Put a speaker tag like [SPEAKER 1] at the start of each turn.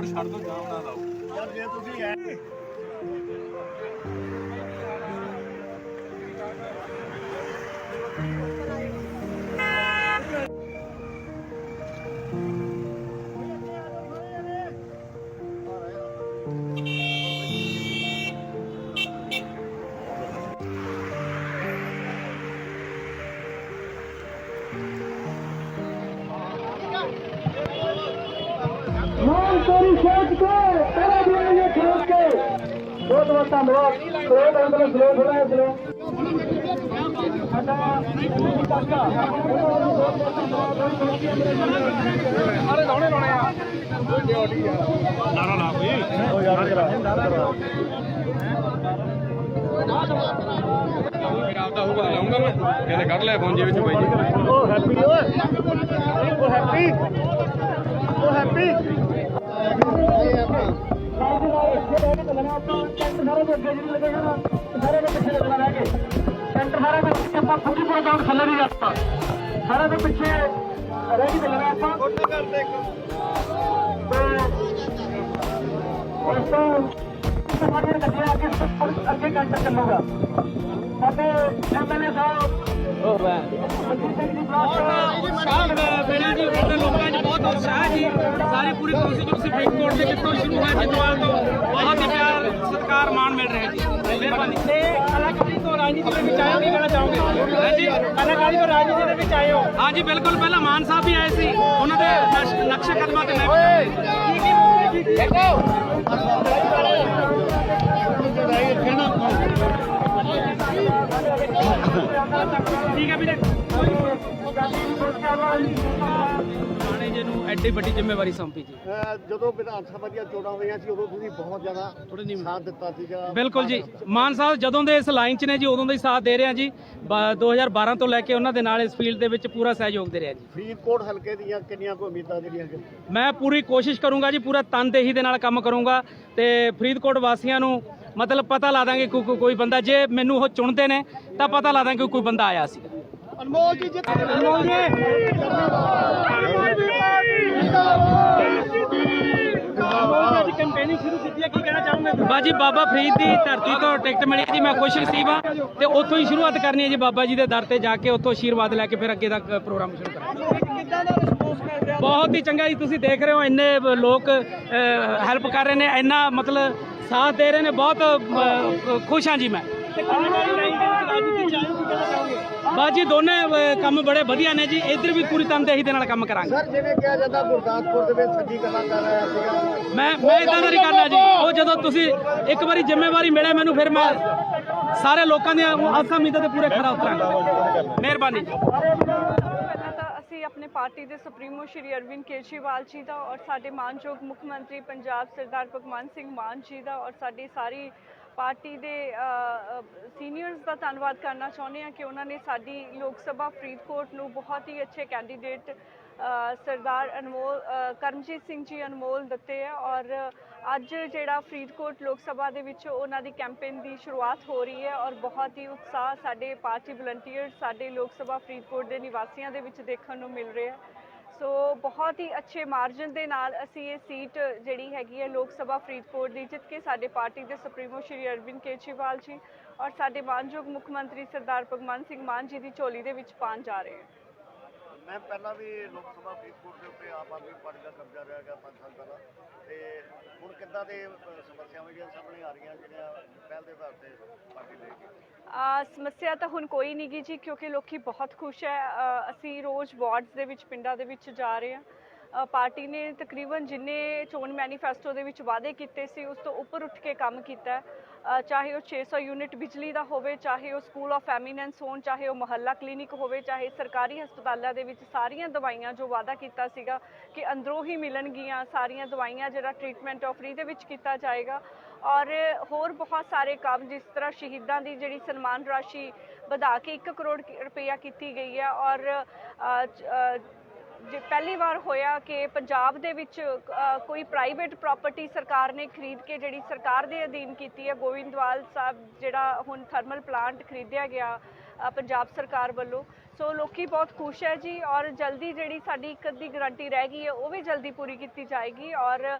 [SPEAKER 1] Road ਛੱਡ ਦੋ ਜਾਮ ਨਾ ਲਾਓ
[SPEAKER 2] ਯਾਰ ਜੇ ਤੁਸੀਂ ਐ
[SPEAKER 3] ਤੇਰੀ ਸੋਚ ਕੇ ਤੇਰੇ ਦਿਵਾਂਗੇ ਖਲੋਕ ਕੇ। ਬਹੁਤ ਬਹੁਤ ਧੰਨਵਾਦ। ਸਲੋਟ ਅੰਦਰ ਸਲੋਟ ਹੋਣਾ ਸਲੋਟ
[SPEAKER 1] ਮੇਰਾ ਆਪਦਾ ਹੋਊਗਾ ਤਾਂ ਲਾਉਂਗਾ ਮੈਂ। ਕਹਿੰਦੇ ਕੱਢ ਲੈ ਫੋਨ ਜੇ ਵਿੱਚ ਬਾਈ ਜੀ।
[SPEAKER 2] ਉਹ ਹੈਪੀ ਓਏ। ਉਹ ਹੈਪੀ। ਉਹ ਹੈਪੀ।
[SPEAKER 3] ਥੱਲੇ ਨਹੀਂ ਜਾਂਦਾ ਸਾਰਾ ਦੇ ਪਿੱਛੇ ਰਹਿ ਕੇ ਚੱਲਣਾ ਆਪਾਂ
[SPEAKER 2] ਫੋਟੋ ਕਰ ਦੇ
[SPEAKER 3] ਉਸ ਤੋਂ ਸਾਡੇ ਗੱਡੀਆਂ ਅੱਗੇ ਅੱਗੇ ਕੰਟਰ ਚੱਲੂਗਾ ਸਾਡੇ ਐਮਐਲਏ ਸਾਹਿਬ
[SPEAKER 4] ਲੋਕਾਂ 'ਚ ਬਹੁਤ ਉਤਸ਼ਾਹ ਜੀ ਸਾਰੀ ਪੂਰੀ ਕੌਂਸਟੀਟਿਊਂਸੀ ਫਰੀਦਕੋਟ ਦੇ ਵਿੱਚੋਂ ਸ਼ੁਰੂ ਹੋਇਆ ਜਿੰਦਵਾਲ ਤੋਂ ਬਹੁਤ ਹੀ ਪਿਆਰ ਸਤਿਕਾਰ ਮਾਣ ਮਿਲ ਰਿਹਾ ਜੀ ਮਿਹਰਬਾਨੀ ਤੇ ਕਲਾਕਾਰੀ ਤੋਂ ਰਾਜਨੀਤੀ ਦੇ ਵਿੱਚ ਆਏ ਕੀ ਕਹਿਣਾ ਚਾਹੋਗੇ ਹਾਂਜੀ ਕਲਾਕਾਰੀ ਤੋਂ ਰਾਜਨੀਤੀ ਦੇ ਵਿੱਚ ਆਏ ਹੋ ਹਾਂਜੀ ਬਿਲਕੁਲ। ਪਹਿਲਾਂ ਮਾਨ ਸਾਹਿਬ ਵੀ ਆਏ ਸੀ। ਉਹਨਾਂ ਦੇ ਨਕਸ਼ੇ ਕਦਮਾਂ ਤੇ ਮੈਂ ਕੀ ਕੀ ਦੇਖੋ ਠੀਕ ਹੈ ਵੀਰੇ। ਥਾਣੇ ਜੀ ਨੂੰ ਐਡੀ ਵੱਡੀ ਜ਼ਿੰਮੇਵਾਰੀ ਸੌਂਪੀ ਜੀ।
[SPEAKER 2] ਅਹ ਜਦੋਂ ਵਿਧਾਨ ਸਭਾ ਦੀਆਂ ਚੋਣਾਂ ਹੋਈਆਂ ਸੀ ਉਦੋਂ ਤੁਸੀਂ ਬਹੁਤ ਜ਼ਿਆਦਾ ਸਾਥ ਦਿੱਤਾ ਸੀਗਾ।
[SPEAKER 4] ਬਿਲਕੁਲ ਜੀ। ਮਾਨ ਸਾਹਿਬ ਜਦੋਂ ਦੇ ਇਸ ਲਾਈਨ 'ਚ ਨੇ ਜੀ ਉਦੋਂ ਦਾ ਹੀ ਸਾਥ ਦੇ ਰਹੇ ਆ ਜੀ। ਬ- 2012 ਤੋਂ ਲੈ ਕੇ ਉਹਨਾਂ ਦੇ ਨਾਲ ਇਸ ਫੀਲਡ ਦੇ ਵਿੱਚ ਪੂਰਾ ਸਹਿਯੋਗ ਦੇ ਰਿਹਾ ਜੀ।
[SPEAKER 2] ਫਰੀਦਕੋਟ ਹਲਕੇ ਦੀਆਂ ਕਿੰਨੀਆਂ ਕੁ ਉਮੀਦਾਂ ਜਿਹੜੀਆਂ ਕਿ
[SPEAKER 4] ਮੈਂ ਪੂਰੀ ਕੋਸ਼ਿਸ਼ ਕਰੂੰਗਾ ਜੀ ਪੂਰਾ ਤਨਦੇਹੀ ਦੇ ਨਾਲ ਕੰਮ ਕਰੂੰਗਾ ਤੇ ਫਰੀਦਕੋਟ ਵਾਸੀਆਂ ਨੂੰ ਮਤਲਬ ਪਤਾ ਲਾ ਦਾਂਗੇ ਕੋਈ ਕੋਈ ਬੰਦਾ। ਜੇ ਮੈਨੂੰ ਉਹ ਚੁਣਦੇ ਨੇ ਤਾਂ ਪਤਾ ਲਾ ਦਾਂਗੇ ਕੋਈ ਬੰਦਾ ਆਇਆ ਸੀ।
[SPEAKER 2] ਅਨਮੋਲ ਜੀ ਜਿੱਤ
[SPEAKER 4] ਅਨਮੋਲ ਜੀ! ਅੱਜ ਕੈਂਪੇਨਿੰਗ ਸ਼ੁਰੂ ਕੀਤੀ ਹੈ। ਬਾਜੀ ਬਾਬਾ ਫਰੀਦ ਦੀ ਧਰਤੀ ਤੋਂ ਟਿਕਟ ਮਿਲੀ ਜੀ ਮੈਂ ਖੁਸ਼ ਨਸੀਬ ਹਾਂ ਤੇ ਉੱਥੋਂ ਹੀ ਸ਼ੁਰੂਆਤ ਕਰਨੀ ਹੈ ਜੀ ਬਾਬਾ ਜੀ ਦੇ ਦਰ ਤੇ ਜਾ ਕੇ ਉੱਥੋਂ ਆਸ਼ੀਰਵਾਦ ਲੈ ਕੇ ਫਿਰ ਅੱਗੇ ਦਾ ਪ੍ਰੋਗਰਾਮ ਸ਼ੁਰੂ ਕਰਾਂਗੇ। ਬਹੁਤ ਹੀ ਚੰਗਾ ਜੀ ਤੁਸੀਂ ਦੇਖ ਰਹੇ ਹੋ ਇੰਨੇ ਲੋਕ ਹੈਲਪ ਕਰ ਰਹੇ ਨੇ ਇੰਨਾ ਮਤਲਬ ਸਾਥ ਦੇ ਰਹੇ ਨੇ ਬਹੁਤ ਖੁਸ਼ ਹਾਂ ਜੀ ਮੈਂ। ਬਾਜੀ ਦੋਨੇ ਕੰਮ ਬੜੇ ਵਧੀਆ ਨੇ ਜੀ। ਇੱਧਰ ਵੀ ਪੂਰੀ ਤਨਦੇਹੀ ਦੇ ਨਾਲ ਕੰਮ ਕਰਾਂਗੇ।
[SPEAKER 2] ਸਰ ਜਿਵੇਂ ਕਿਹਾ ਜਾਂਦਾ ਗੁਰਦਾਸਪੁਰ ਦੇ ਵਿੱਚ ਸੱਜੀ ਕਲਾਕਾਰ ਆਇਆ ਸੀਗਾ।
[SPEAKER 4] ਮੈਂ ਮੈਂ ਇਦਾਂ ਦਾ ਨਹੀਂ ਕਰਨਾ ਜੀ। ਉਹ ਜਦੋਂ ਤੁਸੀਂ ਇੱਕ ਵਾਰੀ ਜ਼ਿੰਮੇਵਾਰੀ ਮਿਲੇ ਮੈਨੂੰ ਫਿਰ ਮੈਂ ਸਾਰੇ ਲੋਕਾਂ ਦੀਆਂ ਆਸਾਂ ਉਮੀਦਾਂ ਤੇ ਪੂਰੇ ਖਰਾ ਉਤਰਾਂਗਾ। ਮਿਹਰਬਾਨੀ ਜੀ।
[SPEAKER 5] ਪਹਿਲਾਂ ਤਾਂ ਅਸੀਂ ਆਪਣੇ ਪਾਰਟੀ ਦੇ ਸੁਪਰੀਮੋ ਸ਼੍ਰੀ ਅਰਵਿੰਦ ਕੇਜਰੀਵਾਲ ਜੀ ਦਾ ਔਰ ਸਾਡੇ ਮਾਨਯੋਗ ਮੁੱਖ ਮੰਤਰੀ ਪੰਜਾਬ ਸਰਦਾਰ ਭਗਵੰਤ ਸਿੰਘ ਮਾਨ ਜੀ ਦਾ ਔਰ ਸਾਡੀ ਸਾਰੀ ਪਾਰਟੀ ਦੇ ਸੀਨੀਅਰਸ ਦਾ ਧੰਨਵਾਦ ਕਰਨਾ ਚਾਹੁੰਦੇ ਹਾਂ ਕਿ ਉਹਨਾਂ ਨੇ ਸਾਡੀ ਲੋਕ ਸਭਾ ਫਰੀਦਕੋਟ ਨੂੰ ਬਹੁਤ ਹੀ ਅੱਛੇ ਕੈਂਡੀਡੇਟ ਸਰਦਾਰ ਅਨਮੋਲ ਕਰਮਜੀਤ ਸਿੰਘ ਜੀ ਅਨਮੋਲ ਦਿੱਤੇ ਹੈ ਔਰ ਅੱਜ ਜਿਹੜਾ ਫਰੀਦਕੋਟ ਲੋਕ ਸਭਾ ਦੇ ਵਿੱਚ ਉਹਨਾਂ ਦੀ ਕੈਂਪੇਨ ਦੀ ਸ਼ੁਰੂਆਤ ਹੋ ਰਹੀ ਹੈ ਔਰ ਬਹੁਤ ਹੀ ਉਤਸ਼ਾਹ ਸਾਡੇ ਪਾਰਟੀ ਵਲੰਟੀਅਰਸ ਸਾਡੇ ਲੋਕ ਸਭਾ ਫਰੀਦਕੋਟ ਦੇ ਨਿਵਾਸੀਆਂ ਦੇ ਵਿੱਚ ਦੇਖਣ ਨੂੰ ਮਿਲ ਰਿਹਾ ਹੈ ਸੋ ਬਹੁਤ ਹੀ ਅੱਛੇ ਮਾਰਜਨ ਦੇ ਨਾਲ ਅਸੀਂ ਇਹ ਸੀਟ ਜਿਹੜੀ ਹੈਗੀ ਹੈ ਲੋਕ ਸਭਾ ਫਰੀਦਕੋਟ ਦੀ ਜਿੱਤ ਕੇ ਸਾਡੇ ਪਾਰਟੀ ਦੇ ਸੁਪਰੀਮੋ ਸ਼੍ਰੀ ਅਰਵਿੰਦ ਕੇਜਰੀਵਾਲ ਜੀ ਔਰ ਸਾਡੇ ਮਾਨਯੋਗ ਮੁੱਖ ਮੰਤਰੀ ਸਰਦਾਰ ਭਗਵੰਤ ਸਿੰਘ ਮਾਨ ਜੀ ਦੀ ਝੋਲੀ ਦੇ ਵਿੱਚ ਪਾਉਣ ਜਾ ਰਹੇ ਹਾਂ।
[SPEAKER 2] ਮੈਂ ਪਹਿਲਾਂ ਵੀ ਲੋਕ ਸਭਾ ਫਰੀਦਕੋਟ ਦੇ ਉੱਤੇ ਆਮ ਆਦਮੀ ਪਾਰਟੀ ਦਾ ਕਬਜ਼ਾ ਰਿਹਾ ਗਿਆ 5 ਸਾਲ ਪਹਿਲਾਂ। ਤੇ ਹੁਣ ਕਿੱਦਾਂ ਦੇ ਸਮੱਸਿਆਵਾਂ ਜਿਹੜੀਆਂ ਸਾਹਮਣੇ ਆ ਰਹੀਆਂ ਜਿਹੜੀਆਂ ਪਹਿਲ ਦੇ ਆਧਾਰ ਤੇ ਪਾਰਟੀ ਲਏਗੀ
[SPEAKER 5] ਸਮੱਸਿਆ ਤਾਂ ਹੁਣ ਕੋਈ ਨਹੀਂ ਗੀ ਜੀ, ਕਿਉਂਕਿ ਲੋਕੀ ਬਹੁਤ ਖੁਸ਼ ਹੈ ਅਸੀਂ ਰੋਜ਼ ਵਾਰਡਸ ਦੇ ਵਿੱਚ, ਪਿੰਡਾਂ ਦੇ ਵਿੱਚ ਜਾ ਰਹੇ ਹਾਂ ਪਾਰਟੀ ਨੇ ਤਕਰੀਬਨ ਜਿੰਨੇ ਚੋਣ ਮੈਨੀਫੈਸਟੋ ਦੇ ਵਿੱਚ ਵਾਅਦੇ ਕੀਤੇ ਸੀ, ਉਸ ਤੋਂ ਉੱਪਰ ਉੱਠ ਕੇ ਕੰਮ ਕੀਤਾ। ਚਾਹੇ ਉਹ 600 ਯੂਨਿਟ ਬਿਜਲੀ ਦਾ ਹੋਵੇ, ਚਾਹੇ ਉਹ ਸਕੂਲ ਆਫ ਐਮੀਨੈਂਸ ਹੋਣ, ਚਾਹੇ ਉਹ ਮੁਹੱਲਾ ਕਲੀਨਿਕ ਹੋਵੇ, ਚਾਹੇ ਸਰਕਾਰੀ ਹਸਪਤਾਲਾਂ ਦੇ ਵਿੱਚ ਸਾਰੀਆਂ ਦਵਾਈਆਂ ਜੋ ਵਾਅਦਾ ਕੀਤਾ ਸੀਗਾ ਕਿ ਅੰਦਰੋਂ ਹੀ ਮਿਲਣਗੀਆਂ, ਸਾਰੀਆਂ ਦਵਾਈਆਂ ਜਿਹੜਾ ਟ੍ਰੀਟਮੈਂਟ ਆਫ ਫ੍ਰੀ ਦੇ ਵਿੱਚ ਕੀਤਾ ਜਾਏਗਾ। ਔਰ ਹੋਰ ਬਹੁਤ ਸਾਰੇ ਕੰਮ ਜਿਸ ਤਰ੍ਹਾਂ ਸ਼ਹੀਦਾਂ ਦੀ ਜਿਹੜੀ ਸਨਮਾਨ ਰਾਸ਼ੀ ਵਧਾ ਕੇ 1 ਕਰੋੜ ਕੀ- ਰੁਪਈਆ ਕੀਤੀ ਗਈ ਹੈ ਔਰ ਅ, ਜੇ ਪਹਿਲੀ ਵਾਰ ਹੋਇਆ ਕਿ ਪੰਜਾਬ ਦੇ ਵਿੱਚ ਕੋਈ ਪ੍ਰਾਈਵੇਟ ਪ੍ਰਾਪਰਟੀ ਸਰਕਾਰ ਨੇ ਖਰੀਦ ਕੇ ਜਿਹੜੀ ਸਰਕਾਰ ਦੇ ਅਧੀਨ ਕੀਤੀ ਹੈ ਗੋਇੰਦਵਾਲ ਸਾਹਿਬ ਜਿਹੜਾ ਹੁਣ ਥਰਮਲ ਪਲਾਂਟ ਖਰੀਦਿਆ ਗਿਆ ਪੰਜਾਬ ਸਰਕਾਰ ਵੱਲੋਂ। ਸੋ ਲੋਕੀ ਬਹੁਤ ਖੁਸ਼ ਹੈ ਜੀ ਔਰ ਜਲਦੀ ਜਿਹੜੀ ਸਾਡੀ ਇੱਕ ਅੱਧੀ ਗਾਰੰਟੀ ਰਹਿ ਗਈ ਹੈ ਉਹ ਵੀ ਜਲਦੀ ਪੂਰੀ ਕੀਤੀ ਜਾਏਗੀ ਔਰ